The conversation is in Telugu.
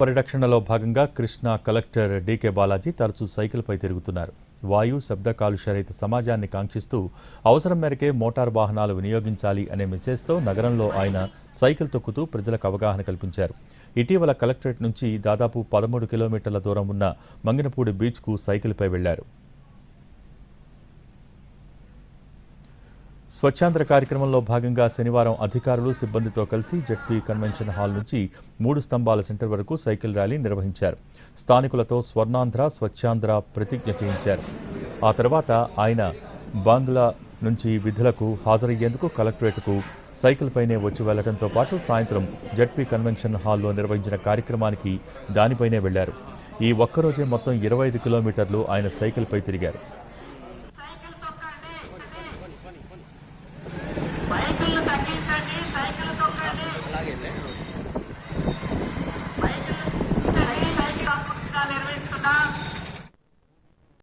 పరిరక్షణలో భాగంగా కృష్ణా కలెక్టర్ డీకే బాలాజీ తరచూ సైకిల్పై తిరుగుతున్నారు. వాయు శబ్ద కాలుష్యరహిత సమాజాన్ని కాంక్షిస్తూ అవసరం మేరకే మోటార్ వాహనాలు వినియోగించాలి అనే మెసేజ్తో నగరంలో ఆయన సైకిల్ తొక్కుతూ ప్రజలకు అవగాహన కల్పించారు. ఇటీవల కలెక్టరేట్ నుంచి దాదాపు పదమూడు కిలోమీటర్ల దూరం ఉన్న మంగినపూడి బీచ్కు సైకిల్పై వెళ్ళారు. స్వచ్ఛాంధ్ర కార్యక్రమంలో భాగంగా శనివారం అధికారులు సిబ్బందితో కలిసి జడ్పీ కన్వెన్షన్ హాల్ నుంచి మూడు స్తంభాల సెంటర్ వరకు సైకిల్ ర్యాలీ నిర్వహించారు. స్థానికులతో స్వర్ణాంధ్ర స్వచ్ఛాంధ్ర ప్రతిజ్ఞ చేయించారు. ఆ తర్వాత ఆయన బంగ్లా నుంచి విధులకు హాజరయ్యేందుకు కలెక్టరేట్కు సైకిల్పైనే వచ్చి వెళ్ళడంతో పాటు సాయంత్రం జడ్పీ కన్వెన్షన్ హాల్లో నిర్వహించిన కార్యక్రమానికి దానిపైనే వెళ్ళారు. ఈ ఒక్కరోజే మొత్తం ఇరవై ఐదు కిలోమీటర్లు ఆయన సైకిల్పై తిరిగారు. తగ్గించండి సైకిల్ తొక్కండి. సైకిల్ సైకిల్ ఆస్పత్రిగా నిర్వహిస్తున్న